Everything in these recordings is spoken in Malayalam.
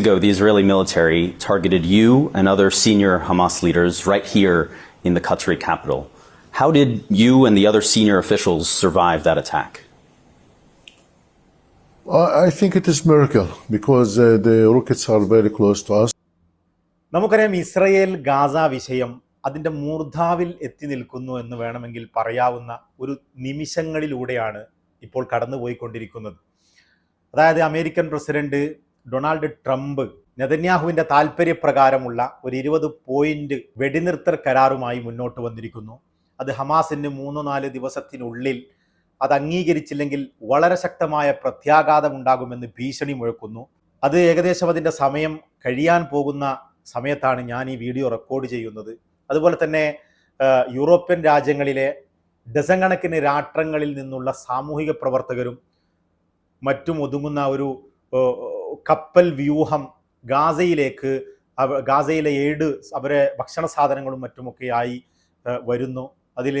ago, the Israeli military targeted you and other senior Hamas leaders right here in the Qatari capital. How did you and the other senior officials survive that attack? I think it is miracle because uh, the rockets are very close to us. നമുക്കറിയാം ഇസ്രയേൽ ഗാസ വിഷയം അതിന്റെ മൂർധാവിൽ എത്തി നിൽക്കുന്നു എന്ന് വേണമെങ്കിൽ പറയാവുന്ന ഒരു നിമിഷങ്ങളിലൂടെയാണ് ഇപ്പോൾ കടന്നുപോയിക്കൊണ്ടിരിക്കുന്നത് അതായത് അമേരിക്കൻ പ്രസിഡന്റ് ഡൊണാൾഡ് ട്രംപ് നെതന്യാഹുവിന്റെ താല്പര്യപ്രകാരമുള്ള ഒരു ഇരുപത് പോയിന്റ് വെടിനിർത്തൽ കരാറുമായി മുന്നോട്ട് വന്നിരിക്കുന്നു. അത് ഹമാസിന് മൂന്നോ നാല് ദിവസത്തിനുള്ളിൽ അത് അംഗീകരിച്ചില്ലെങ്കിൽ വളരെ ശക്തമായ പ്രത്യാഘാതം ഉണ്ടാകുമെന്ന് ഭീഷണി മുഴക്കുന്നു. അത് ഏകദേശം അതിന്റെ സമയം കഴിയാൻ പോകുന്ന സമയത്താണ് ഞാൻ ഈ വീഡിയോ റെക്കോർഡ് ചെയ്യുന്നത്. അതുപോലെ തന്നെ യൂറോപ്യൻ രാജ്യങ്ങളിലെ ഡസൻ കണക്കിന് രാഷ്ട്രങ്ങളിൽ നിന്നുള്ള സാമൂഹിക പ്രവർത്തകരും മറ്റും ഒതുങ്ങുന്ന ഒരു കപ്പൽ വ്യൂഹം ഗാസയിലേക്ക് ഗാസയിലെ ഏട് അവരെ ഭക്ഷണ സാധനങ്ങളും മറ്റുമൊക്കെയായി വരുന്നു. അതിൽ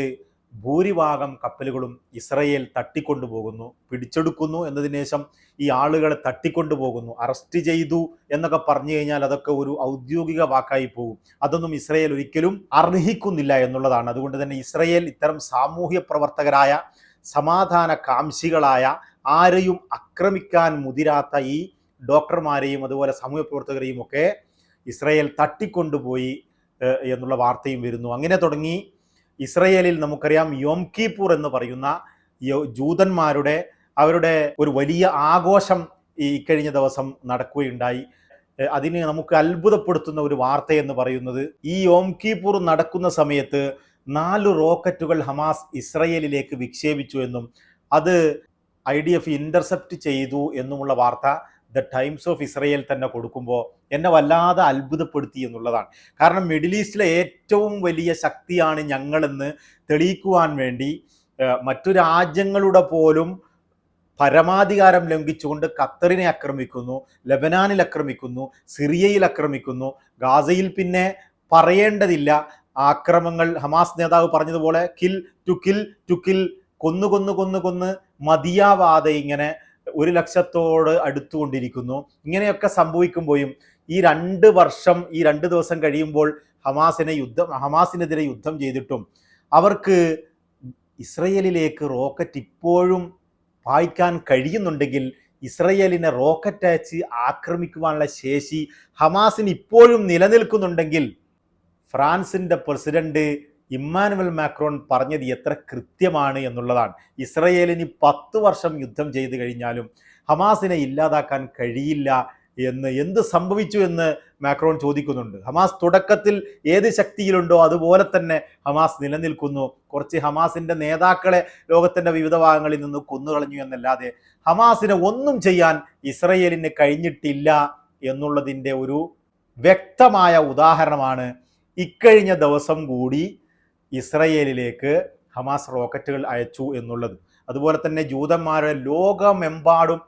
ഭൂരിഭാഗം കപ്പലുകളും ഇസ്രയേൽ തട്ടിക്കൊണ്ടുപോകുന്നു പിടിച്ചെടുക്കുന്നു എന്നതിന് ശേഷം ഈ ആളുകളെ തട്ടിക്കൊണ്ടുപോകുന്നു അറസ്റ്റ് ചെയ്തു എന്നൊക്കെ പറഞ്ഞു കഴിഞ്ഞാൽ അതൊക്കെ ഒരു ഔദ്യോഗിക വാക്കായി പോകും. അതൊന്നും ഇസ്രയേൽ ഒരിക്കലും അർഹിക്കുന്നില്ല എന്നുള്ളതാണ്. അതുകൊണ്ട് തന്നെ ഇസ്രയേൽ ഇത്തരം സാമൂഹ്യ പ്രവർത്തകരായ സമാധാന കാംക്ഷികളായ ആരെയും ആക്രമിക്കാൻ മുതിരാത്ത ഈ ഡോക്ടർമാരെയും അതുപോലെ സാമൂഹ്യ പ്രവർത്തകരെയും ഒക്കെ ഇസ്രയേൽ തട്ടിക്കൊണ്ടുപോയി എന്നുള്ള വാർത്തയും വരുന്നു. അങ്ങനെ തുടങ്ങി ഇസ്രയേലിൽ നമുക്കറിയാം യോം കീപ്പൂർ എന്ന് പറയുന്ന ജൂതന്മാരുടെ അവരുടെ ഒരു വലിയ ആഘോഷം ഈ കഴിഞ്ഞ ദിവസം നടക്കുകയുണ്ടായി. അതിന് നമുക്ക് അത്ഭുതപ്പെടുത്തുന്ന ഒരു വാർത്ത എന്ന് പറയുന്നത് ഈ യോം കീപ്പൂർ നടക്കുന്ന സമയത്ത് നാല് റോക്കറ്റുകൾ ഹമാസ് ഇസ്രയേലിലേക്ക് വിക്ഷേപിച്ചു എന്നും അത് ഐ ഡി എഫ് ഇന്റർസെപ്റ്റ് ചെയ്തു എന്നുമുള്ള വാർത്ത ദ ടൈംസ് ഓഫ് ഇസ്രയേൽ തന്നെ കൊടുക്കുമ്പോൾ എന്നെ വല്ലാതെ അത്ഭുതപ്പെടുത്തി എന്നുള്ളതാണ്. കാരണം മിഡിൽ ഈസ്റ്റിലെ ഏറ്റവും വലിയ ശക്തിയാണ് ഞങ്ങളെന്ന് തെളിയിക്കുവാൻ വേണ്ടി മറ്റു രാജ്യങ്ങളുടെ പോലും പരമാധികാരം ലംഘിച്ചുകൊണ്ട് ഖത്തറിനെ ആക്രമിക്കുന്നു ലബനാനിൽ ആക്രമിക്കുന്നു സിറിയയിൽ ആക്രമിക്കുന്നു ഗാസയിൽ പിന്നെ പറയേണ്ടതില്ല. ആക്രമങ്ങൾ ഹമാസ് നേതാവ് പറഞ്ഞതുപോലെ kill to kill to kill കൊന്നു കൊന്നു കൊന്നു കൊന്ന് മതിയാവാതെ ഇങ്ങനെ ഒരു ലക്ഷത്തോട് അടുത്തുകൊണ്ടിരിക്കുന്നു. ഇങ്ങനെയൊക്കെ സംഭവിക്കുമ്പോഴും ഈ രണ്ട് വർഷം ഈ രണ്ട് ദിവസം കഴിയുമ്പോൾ ഹമാസിനെ യുദ്ധം ഹമാസിനെതിരെ യുദ്ധം ചെയ്തിട്ടും അവർക്ക് ഇസ്രയേലിലേക്ക് റോക്കറ്റ് ഇപ്പോഴും പായിക്കാൻ കഴിയുന്നുണ്ടെങ്കിൽ ഇസ്രയേലിനെ റോക്കറ്റ് അയച്ച് ആക്രമിക്കുവാനുള്ള ശേഷി ഹമാസിന് ഇപ്പോഴും നിലനിൽക്കുന്നുണ്ടെങ്കിൽ ഫ്രാൻസിന്റെ പ്രസിഡന്റ് ഇമ്മാനുവൽ മാക്രോൺ പറഞ്ഞത് എത്ര കൃത്യമാണ് എന്നുള്ളതാണ്. ഇസ്രയേലിന് പത്ത് വർഷം യുദ്ധം ചെയ്തു കഴിഞ്ഞാലും ഹമാസിനെ ഇല്ലാതാക്കാൻ കഴിയില്ല എന്ന് എന്ത് സംഭവിച്ചു എന്ന് മാക്രോൺ ചോദിക്കുന്നുണ്ട്. ഹമാസ് തുടക്കത്തിൽ ഏത് ശക്തിയിലുണ്ടോ അതുപോലെ തന്നെ ഹമാസ് നിലനിൽക്കുന്നു. കുറച്ച് ഹമാസിന്റെ നേതാക്കളെ ലോകത്തിന്റെ വിവിധ ഭാഗങ്ങളിൽ നിന്ന് കൊന്നുകളഞ്ഞു എന്നല്ലാതെ ഹമാസിനെ ഒന്നും ചെയ്യാൻ ഇസ്രയേലിന് കഴിഞ്ഞിട്ടില്ല എന്നുള്ളതിന്റെ ഒരു വ്യക്തമായ ഉദാഹരണമാണ്. ഇക്കഴിഞ്ഞ ദിവസം കൂടി ഇസ്രയേലിലേക്ക് ഹമാസ് റോക്കറ്റുകൾ അയച്ചു എന്നുള്ളത്. അതുപോലെ തന്നെ ജൂതന്മാരുടെ ലോകമെമ്പാടും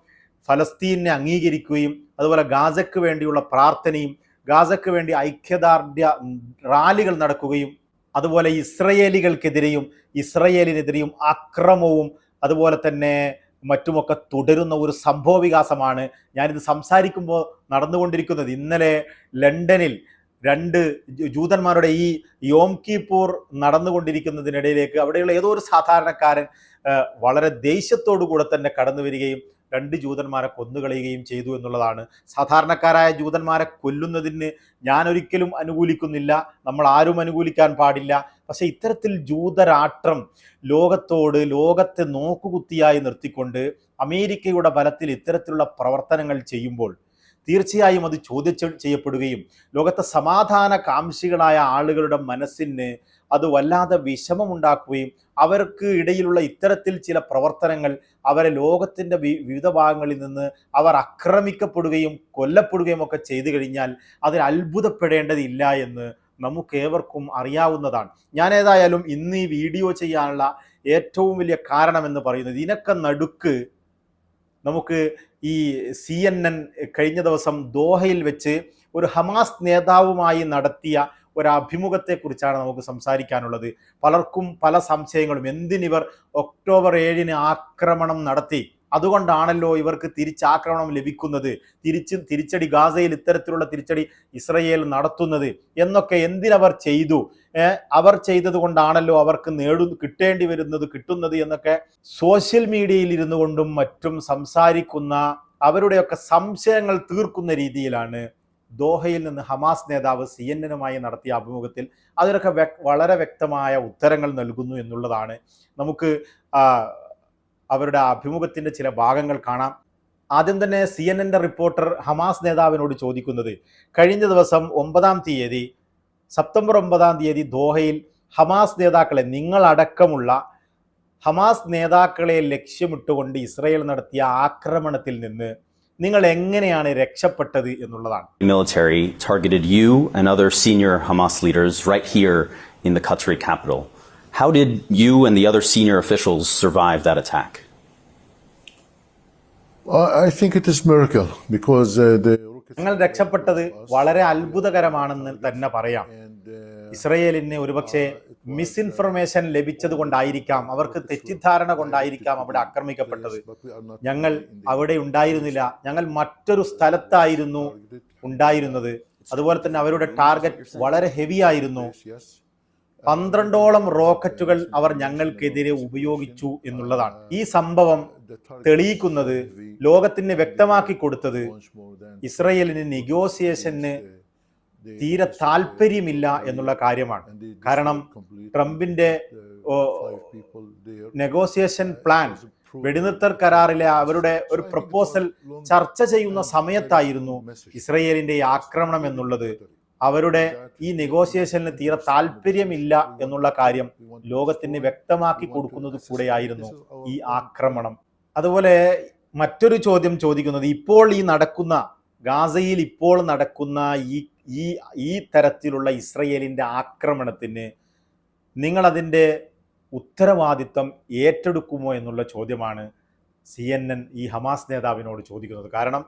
ഫലസ്തീനെ അംഗീകരിക്കുകയും അതുപോലെ ഗാസയ്ക്ക് വേണ്ടിയുള്ള പ്രാർത്ഥനയും ഗാസയ്ക്ക് വേണ്ടി ഐക്യദാർഢ്യ റാലികൾ നടക്കുകയും അതുപോലെ ഇസ്രയേലികൾക്കെതിരെയും ഇസ്രയേലിനെതിരെയും അക്രമവും അതുപോലെ തന്നെ മറ്റുമൊക്കെ തുടരുന്ന ഒരു സംഭവ വികാസമാണ് ഞാനിത് സംസാരിക്കുമ്പോൾ നടന്നുകൊണ്ടിരിക്കുന്നത്. ഇന്നലെ ലണ്ടനിൽ രണ്ട് ജൂതന്മാരുടെ ഈ യോം കീപ്പൂർ നടന്നുകൊണ്ടിരിക്കുന്നതിനിടയിലേക്ക് അവിടെയുള്ള ഏതോ ഒരു സാധാരണക്കാരൻ വളരെ ദേഷ്യത്തോടു കൂടെ തന്നെ കടന്നു വരികയും രണ്ട് ജൂതന്മാരെ കൊന്നുകളയുകയും ചെയ്തു എന്നുള്ളതാണ്. സാധാരണക്കാരായ ജൂതന്മാരെ കൊല്ലുന്നതിന് ഞാൻ ഒരിക്കലും അനുകൂലിക്കുന്നില്ല നമ്മൾ ആരും അനുകൂലിക്കാൻ പാടില്ല. പക്ഷേ ഇത്തരത്തിൽ ജൂതരാഷ്ട്രം ലോകത്തോട് ലോകത്തെ നോക്കുകുത്തിയായി നിർത്തിക്കൊണ്ട് അമേരിക്കയുടെ ബലത്തിൽ ഇത്തരത്തിലുള്ള പ്രവർത്തനങ്ങൾ ചെയ്യുമ്പോൾ തീർച്ചയായും അത് ചോദ്യം ചെയ്യപ്പെടുകയും ലോകത്തെ സമാധാന കാംക്ഷികളായ ആളുകളുടെ മനസ്സിന് അത് വല്ലാതെ വിഷമമുണ്ടാക്കുകയും അവർക്ക് ഇടയിലുള്ള ഇത്തരത്തിൽ ചില പ്രവർത്തനങ്ങൾ അവരെ ലോകത്തിന്റെ വിവിധ ഭാഗങ്ങളിൽ നിന്ന് അവർ ആക്രമിക്കപ്പെടുകയും കൊല്ലപ്പെടുകയും ഒക്കെ ചെയ്തു കഴിഞ്ഞാൽ അതിൽ അത്ഭുതപ്പെടേണ്ടതില്ല എന്ന് നമുക്കേവർക്കും അറിയാവുന്നതാണ്. ഞാൻ ഏതായാലും ഇന്ന് ഈ വീഡിയോ ചെയ്യാനുള്ള ഏറ്റവും വലിയ കാരണം എന്ന് പറയുന്നത് ഇതിനൊക്കെ നടുക്ക് നമുക്ക് ഈ സി എൻ എൻ കഴിഞ്ഞ ദിവസം ദോഹയിൽ വെച്ച് ഒരു ഹമാസ് നേതാവുമായി നടത്തിയ ഒരു അഭിമുഖത്തെക്കുറിച്ചാണ് നമുക്ക് സംസാരിക്കാനുള്ളത്. പലർക്കും പല സംശയങ്ങളും. എന്തിനിവർ ഒക്ടോബർ ഏഴിന് ആക്രമണം നടത്തി? അതുകൊണ്ടാണല്ലോ ഇവർക്ക് തിരിച്ചാക്രമണം ലഭിക്കുന്നത്. തിരിച്ച് തിരിച്ചടി ഗാസയിൽ ഇത്തരത്തിലുള്ള തിരിച്ചടി ഇസ്രയേൽ നടത്തുന്നത് എന്നൊക്കെ എന്തിനവർ ചെയ്തു? അവർ ചെയ്തത് കൊണ്ടാണല്ലോ അവർക്ക് നേടു കിട്ടേണ്ടി വരുന്നത് കിട്ടുന്നത് എന്നൊക്കെ സോഷ്യൽ മീഡിയയിൽ ഇരുന്നു കൊണ്ടും മറ്റും സംസാരിക്കുന്ന അവരുടെയൊക്കെ സംശയങ്ങൾ തീർക്കുന്ന രീതിയിലാണ് ദോഹയിൽ നിന്ന് ഹമാസ് നേതാവ് സി എൻ എനുമായി നടത്തിയ അഭിമുഖത്തിൽ അതിനൊക്കെ വളരെ വ്യക്തമായ ഉത്തരങ്ങൾ നൽകുന്നു എന്നുള്ളതാണ്. നമുക്ക് അവരുടെ അഭിമുഖത്തിന്റെ ചില ഭാഗങ്ങൾ കാണാം ആദ്യം തന്നെ സി എൻ എന്റെ റിപ്പോർട്ടർ ഹമാസ് നേതാവിനോട് ചോദിക്കുന്നത് കഴിഞ്ഞ ദിവസം ഒമ്പതാം തീയതി സെപ്റ്റംബർ ഒമ്പതാം തീയതി ദോഹയിൽ ഹമാസ് നേതാക്കളെ നിങ്ങളടക്കമുള്ള ഹമാസ് നേതാക്കളെ ലക്ഷ്യമിട്ടുകൊണ്ട് ഇസ്രയേൽ നടത്തിയ ആക്രമണത്തിൽ നിന്ന് നിങ്ങൾ എങ്ങനെയാണ് രക്ഷപ്പെട്ടത് എന്നുള്ളതാണ് military targeted you and other senior Hamas leaders right here in the Qatari capital. How did you and the other senior officials survive that attack? I think it is miracle because uh, the ഞങ്ങൾ രക്ഷപ്പെട്ടത് വളരെ അത്ഭുതകരമാണെന്ന് തന്നെ പറയാം. Uh, ഇസ്രയേലിന് ഒരുപക്ഷെ മിസ്ഇൻഫർമേഷൻ ലഭിച്ചത് കൊണ്ടായിരിക്കാം. അവർക്ക് തെറ്റിദ്ധാരണ കൊണ്ടായിരിക്കാം അവിടെ ആക്രമിക്കപ്പെട്ടത്. ഞങ്ങൾ അവിടെ ഉണ്ടായിരുന്നില്ല. ഞങ്ങൾ മറ്റൊരു സ്ഥലത്തായിരുന്നു ഉണ്ടായിരുന്നത്. അതുപോലെ തന്നെ അവരുടെ ടാർഗറ്റ് വളരെ ഹെവി ആയിരുന്നു. പന്ത്രണ്ടോളം റോക്കറ്റുകൾ അവർ ഞങ്ങൾക്കെതിരെ ഉപയോഗിച്ചു എന്നുള്ളതാണ് ഈ സംഭവം തെളിയിക്കുന്നത് ലോകത്തിന് വ്യക്തമാക്കി കൊടുത്തത് ഇസ്രയേലിന് നെഗോസിയേഷന് തീരെ താല്പര്യമില്ല എന്നുള്ള കാര്യമാണ് കാരണം ട്രംപിന്റെ. നെഗോസിയേഷൻ പ്ലാൻ വെടിനിർത്തൽ കരാറിലെ അവരുടെ ഒരു പ്രപ്പോസൽ ചർച്ച ചെയ്യുന്ന സമയത്തായിരുന്നു ഇസ്രയേലിന്റെ ആക്രമണം എന്നുള്ളത് അവരുടെ ഈ നെഗോസിയേഷനിൽ തീരെ താല്പര്യമില്ല എന്നുള്ള കാര്യം ലോകത്തിന് വ്യക്തമാക്കി കൊടുക്കുന്നത് കൂടെയായിരുന്നു ഈ ആക്രമണം. അതുപോലെ മറ്റൊരു ചോദ്യം ചോദിക്കുന്നത് ഇപ്പോൾ ഈ നടക്കുന്ന ഗാസയിൽ ഇപ്പോൾ നടക്കുന്ന ഈ ഈ ഈ തരത്തിലുള്ള ഇസ്രയേലിന്റെ ആക്രമണത്തിന് നിങ്ങൾ അതിന്റെ ഉത്തരവാദിത്വം ഏറ്റെടുക്കുമോ എന്നുള്ള ചോദ്യമാണ് സി എൻ എൻ ഈ ഹമാസ് നേതാവിനോട് ചോദിക്കുന്നത്. കാരണം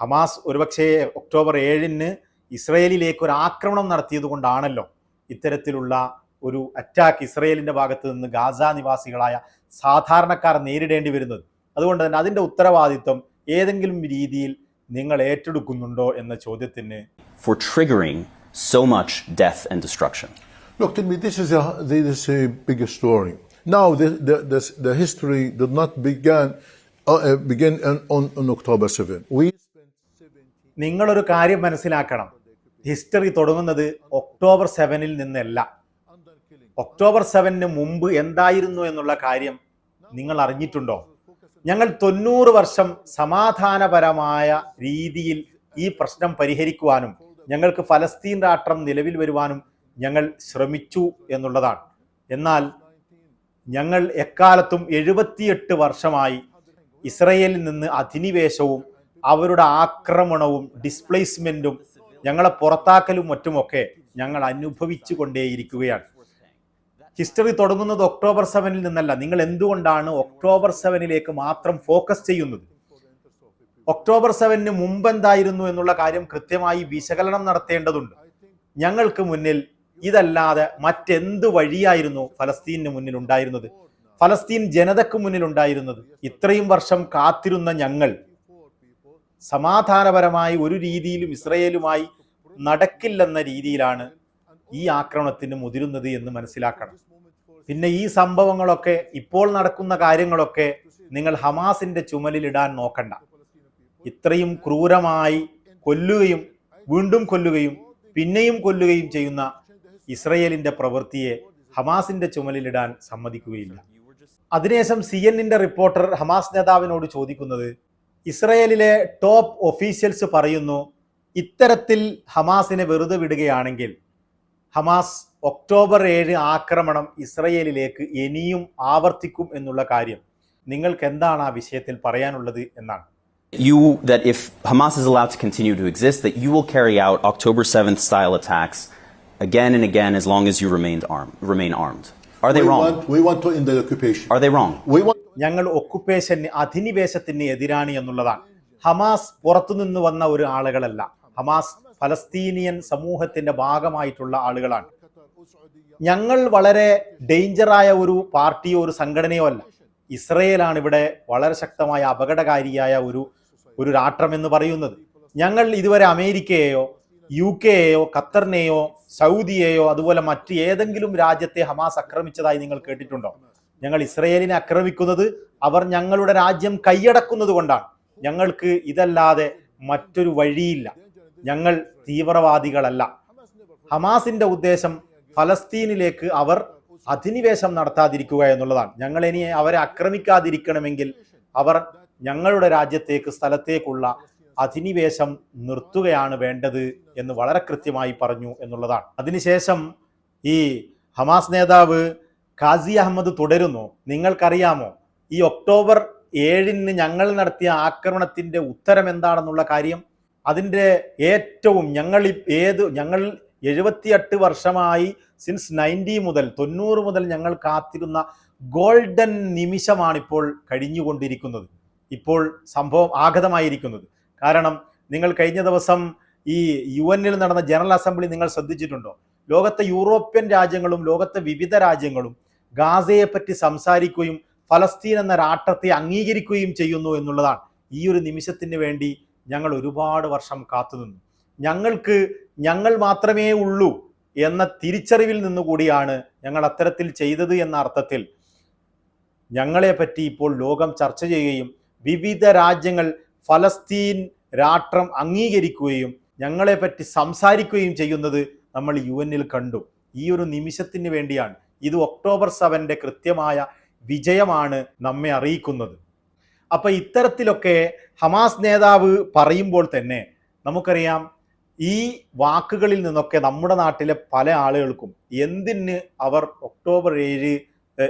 ഹമാസ് ഒരുപക്ഷേ ഒക്ടോബർ ഏഴിന് ഇസ്രയേലിലേക്ക് ഒരു ആക്രമണം നടത്തിയത് കൊണ്ടാണല്ലോ ഇത്തരത്തിലുള്ള ഒരു അറ്റാക്ക് ഇസ്രയേലിന്റെ ഭാഗത്ത് നിന്ന് ഗാസ നിവാസികളായ സാധാരണക്കാർ നേരിടേണ്ടി വരുന്നത് അതുകൊണ്ട് തന്നെ അതിന്റെ ഉത്തരവാദിത്വം ഏതെങ്കിലും രീതിയിൽ നിങ്ങൾ ഏറ്റെടുക്കുന്നുണ്ടോ എന്ന ചോദ്യത്തിന് For triggering so much death and destruction. Look, to me, this is a this is a bigger story. Now, the the the, the history did not begin uh, uh, begin on, on, October 7. We spent 17 നിങ്ങളൊരു കാര്യം മനസ്സിലാക്കണം ഹിസ്റ്ററി തുടങ്ങുന്നത് ഒക്ടോബർ സെവനിൽ നിന്നല്ല. ഒക്ടോബർ സെവനിന് മുമ്പ് എന്തായിരുന്നു എന്നുള്ള കാര്യം നിങ്ങൾ അറിഞ്ഞിട്ടുണ്ടോ ഞങ്ങൾ തൊണ്ണൂറ് വർഷം സമാധാനപരമായ രീതിയിൽ ഈ പ്രശ്നം പരിഹരിക്കുവാനും ഞങ്ങൾക്ക് ഫലസ്തീൻ രാഷ്ട്രം നിലവിൽ വരുവാനും ഞങ്ങൾ ശ്രമിച്ചു എന്നുള്ളതാണ് എന്നാൽ ഞങ്ങൾ എക്കാലത്തും എഴുപത്തിയെട്ട് വർഷമായി ഇസ്രയേലിൽ നിന്ന് അധിനിവേശവും അവരുടെ ആക്രമണവും ഡിസ്പ്ലേസ്മെന്റും ഞങ്ങളെ പുറത്താക്കലും മറ്റുമൊക്കെ ഞങ്ങൾ അനുഭവിച്ചു കൊണ്ടേയിരിക്കുകയാണ് ഹിസ്റ്ററി തുടങ്ങുന്നത് ഒക്ടോബർ സെവനിൽ നിന്നല്ല. നിങ്ങൾ എന്തുകൊണ്ടാണ് ഒക്ടോബർ സെവനിലേക്ക് മാത്രം ഫോക്കസ് ചെയ്യുന്നത്? ഒക്ടോബർ സെവനിന് മുമ്പ് എന്തായിരുന്നു എന്നുള്ള കാര്യം കൃത്യമായി വിശകലനം നടത്തേണ്ടതുണ്ട്. ഞങ്ങൾക്ക് മുന്നിൽ ഇതല്ലാതെ മറ്റെന്ത് വഴിയായിരുന്നു ഫലസ്തീനിന് മുന്നിൽ ഉണ്ടായിരുന്നത്? ഫലസ്തീൻ ജനതയ്ക്ക് മുന്നിൽ ഉണ്ടായിരുന്നത്? ഇത്രയും വർഷം കാത്തിരുന്ന ഞങ്ങൾ സമാധാനപരമായി ഒരു രീതിയിലും ഇസ്രയേലുമായി നടക്കില്ലെന്ന രീതിയിലാണ് ഈ ആക്രമണത്തിന് മുതിരുന്നത് എന്ന് മനസ്സിലാക്കണം. പിന്നെ ഈ സംഭവങ്ങളൊക്കെ ഇപ്പോൾ നടക്കുന്ന കാര്യങ്ങളൊക്കെ നിങ്ങൾ ഹമാസിന്റെ ചുമലിലിടാൻ നോക്കണ്ട. ഇത്രയും ക്രൂരമായി കൊല്ലുകയും വീണ്ടും കൊല്ലുകയും പിന്നെയും കൊല്ലുകയും ചെയ്യുന്ന ഇസ്രയേലിന്റെ പ്രവൃത്തിയെ ഹമാസിന്റെ ചുമലിലിടാൻ സമ്മതിക്കുകയില്ല. അതിനുശേഷം സി എന്നിന്റെ റിപ്പോർട്ടർ ഹമാസ് നേതാവിനോട് ചോദിക്കുന്നത് ഇസ്രയേലിലെ ടോപ്പ് ഒഫീഷ്യൽസ് പറയുന്നു ഇത്തരത്തിൽ ഹമാസിനെ വെറുതെ വിടുകയാണെങ്കിൽ ഹമാസ് ഒക്ടോബർ ഏഴ് ആക്രമണം ഇസ്രയേലിലേക്ക് ഇനിയും ആവർത്തിക്കും എന്നുള്ള കാര്യം നിങ്ങൾക്ക് എന്താണ് ആ വിഷയത്തിൽ പറയാനുള്ളത് എന്നാണ് You, that if Hamas is allowed to continue to exist, that you will carry out October 7th style attacks again and again as long as you remain armed, remain armed. Are they we wrong? Want, we want to end the occupation. Are they wrong? we want ഞങ്ങൾ ഒക്കുപ്പേഷന് അധിനിവേശത്തിന് എതിരാണ് എന്നുള്ളതാണ്. ഹമാസ് പുറത്തുനിന്ന് വന്ന ഒരു ആളുകളല്ല. ഹമാസ് ഫലസ്തീനിയൻ സമൂഹത്തിന്റെ ഭാഗമായിട്ടുള്ള ആളുകളാണ്. ഞങ്ങൾ വളരെ ഡേഞ്ചറായ ഒരു പാർട്ടിയോ ഒരു സംഘടനയോ അല്ല. ഇസ്രയേലാണ് ഇവിടെ വളരെ ശക്തമായ അപകടകാരിയായ ഒരു ഒരു രാഷ്ട്രം എന്ന് പറയുന്നത്. ഞങ്ങൾ ഇതുവരെ അമേരിക്കയെയോ യു കെയെയോ ഖത്തറിനെയോ സൗദിയെയോ അതുപോലെ മറ്റ് ഏതെങ്കിലും രാജ്യത്തെ ഹമാസ് ആക്രമിച്ചതായി നിങ്ങൾ കേട്ടിട്ടുണ്ടോ? ഞങ്ങൾ ഇസ്രയേലിനെ ആക്രമിക്കുന്നത് അവർ ഞങ്ങളുടെ രാജ്യം കൈയടക്കുന്നത് കൊണ്ടാണ്. ഞങ്ങൾക്ക് ഇതല്ലാതെ മറ്റൊരു വഴിയില്ല. ഞങ്ങൾ തീവ്രവാദികളല്ല. ഹമാസിന്റെ ഉദ്ദേശം ഫലസ്തീനിലേക്ക് അവർ അധിനിവേശം നടത്താതിരിക്കുക എന്നുള്ളതാണ്. ഞങ്ങൾ ഇനി അവരെ ആക്രമിക്കാതിരിക്കണമെങ്കിൽ അവർ ഞങ്ങളുടെ രാജ്യത്തേക്ക് സ്ഥലത്തേക്കുള്ള അധിനിവേശം നിർത്തുകയാണ് വേണ്ടത് എന്ന് വളരെ കൃത്യമായി പറഞ്ഞു എന്നുള്ളതാണ്. അതിനുശേഷം ഈ ഹമാസ് നേതാവ് ഖാസി അഹമ്മദ് തുടരുന്നു. നിങ്ങൾക്കറിയാമോ ഈ ഒക്ടോബർ ഏഴിന് ഞങ്ങൾ നടത്തിയ ആക്രമണത്തിന്റെ ഉത്തരം എന്താണെന്നുള്ള കാര്യം? അതിന്റെ ഏറ്റവും ഞങ്ങൾ ഏത് ഞങ്ങൾ എഴുപത്തിയെട്ട് വർഷമായി സിൻസ് നയന്റി മുതൽ തൊണ്ണൂറ് മുതൽ ഞങ്ങൾ കാത്തിരുന്ന ഗോൾഡൻ നിമിഷമാണിപ്പോൾ കഴിഞ്ഞുകൊണ്ടിരിക്കുന്നത്. ഇപ്പോൾ സംഭവം ആഗതമായിരിക്കുന്നത് കാരണം നിങ്ങൾ കഴിഞ്ഞ ദിവസം ഈ യു എന്നിൽ നടന്ന ജനറൽ അസംബ്ലി നിങ്ങൾ ശ്രദ്ധിച്ചിട്ടുണ്ടോ? ലോകത്തെ യൂറോപ്യൻ രാജ്യങ്ങളും ലോകത്തെ വിവിധ രാജ്യങ്ങളും ഗാസയെ പറ്റി സംസാരിക്കുകയും ഫലസ്തീൻ എന്ന രാഷ്ട്രത്തെ അംഗീകരിക്കുകയും ചെയ്യുന്നു എന്നുള്ളതാണ്. ഈ ഒരു നിമിഷത്തിന് വേണ്ടി ഞങ്ങൾ ഒരുപാട് വർഷം കാത്തുനിന്നു. ഞങ്ങൾക്ക് ഞങ്ങൾ മാത്രമേ ഉള്ളൂ എന്ന തിരിച്ചറിവിൽ നിന്നുകൂടിയാണ് ഞങ്ങൾ അത്തരത്തിൽ ചെയ്തത് എന്ന അർത്ഥത്തിൽ ഞങ്ങളെ പറ്റി ഇപ്പോൾ ലോകം ചർച്ച ചെയ്യുകയും വിവിധ രാജ്യങ്ങൾ ഫലസ്തീൻ രാഷ്ട്രം അംഗീകരിക്കുകയും ഞങ്ങളെ പറ്റി സംസാരിക്കുകയും ചെയ്യുന്നത് നമ്മൾ യു എന്നിൽ കണ്ടു. ഈ ഒരു നിമിഷത്തിന് വേണ്ടിയാണ്. ഇത് ഒക്ടോബർ സെവന്റെ കൃത്യമായ വിജയമാണ് നമ്മെ അറിയിക്കുന്നത്. അപ്പോൾ ഇത്തരത്തിലൊക്കെ ഹമാസ് നേതാവ് പറയുമ്പോൾ തന്നെ നമുക്കറിയാം ഈ വാക്കുകളിൽ നിന്നൊക്കെ നമ്മുടെ നാട്ടിലെ പല ആളുകൾക്കും എന്തിന് അവർ ഒക്ടോബർ ഏഴ്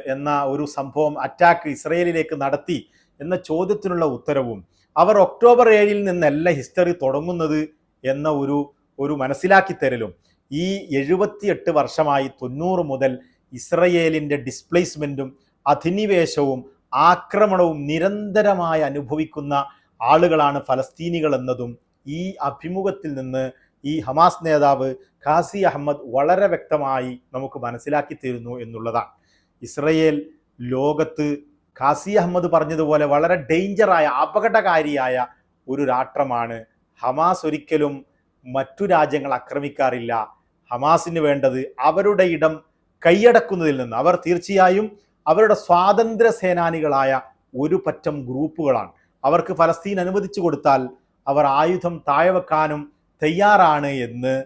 എന്ന ഒരു സംഭവം അറ്റാക്ക് ഇസ്രയേലിലേക്ക് നടത്തി എന്ന ചോദ്യത്തിനുള്ള ഉത്തരവും അവർ ഒക്ടോബർ ഏഴിൽ നിന്നല്ല ഹിസ്റ്ററി തുടങ്ങുന്നത് എന്ന ഒരു ഒരു മനസ്സിലാക്കി തരലും ഈ എഴുപത്തിയെട്ട് വർഷമായി തൊണ്ണൂറ് മുതൽ ഇസ്രയേലിന്റെ ഡിസ്പ്ലേസ്മെന്റും അധിനിവേശവും ആക്രമണവും നിരന്തരമായി അനുഭവിക്കുന്ന ആളുകളാണ് ഫലസ്തീനികൾ എന്നതും ഈ അഭിമുഖത്തിൽ നിന്ന് ഈ ഹമാസ് നേതാവ് ഖാസി അഹമ്മദ് വളരെ വ്യക്തമായി നമുക്ക് മനസ്സിലാക്കി തരുന്നു എന്നുള്ളതാണ്. ഇസ്രയേൽ ലോകത്ത് ഖാസി അഹമ്മദ് പറഞ്ഞതുപോലെ വളരെ ഡേഞ്ചറായ അപകടകാരിയായ ഒരു രാഷ്ട്രമാണ്. ഹമാസ് ഒരിക്കലും മറ്റു രാജ്യങ്ങൾ ആക്രമിക്കാറില്ല. ഹമാസിന് വേണ്ടത് അവരുടെ ഇടം കൈയടക്കുന്നതിൽ നിന്ന് അവർ തീർച്ചയായും അവരുടെ സ്വാതന്ത്ര്യ സേനാനികളായ ഒരു പറ്റം ഗ്രൂപ്പുകളാണ്. അവർക്ക് ഫലസ്തീൻ അനുവദിച്ചു കൊടുത്താൽ അവർ ആയുധം താഴെ വെക്കാനും തയ്യാറാണ് എന്ന്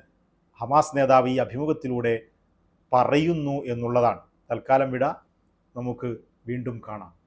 ഹമാസ് നേതാവ് ഈ അഭിമുഖത്തിലൂടെ പറയുന്നു എന്നുള്ളതാണ്. തൽക്കാലം വിട. നമുക്ക് വീണ്ടും കാണാം.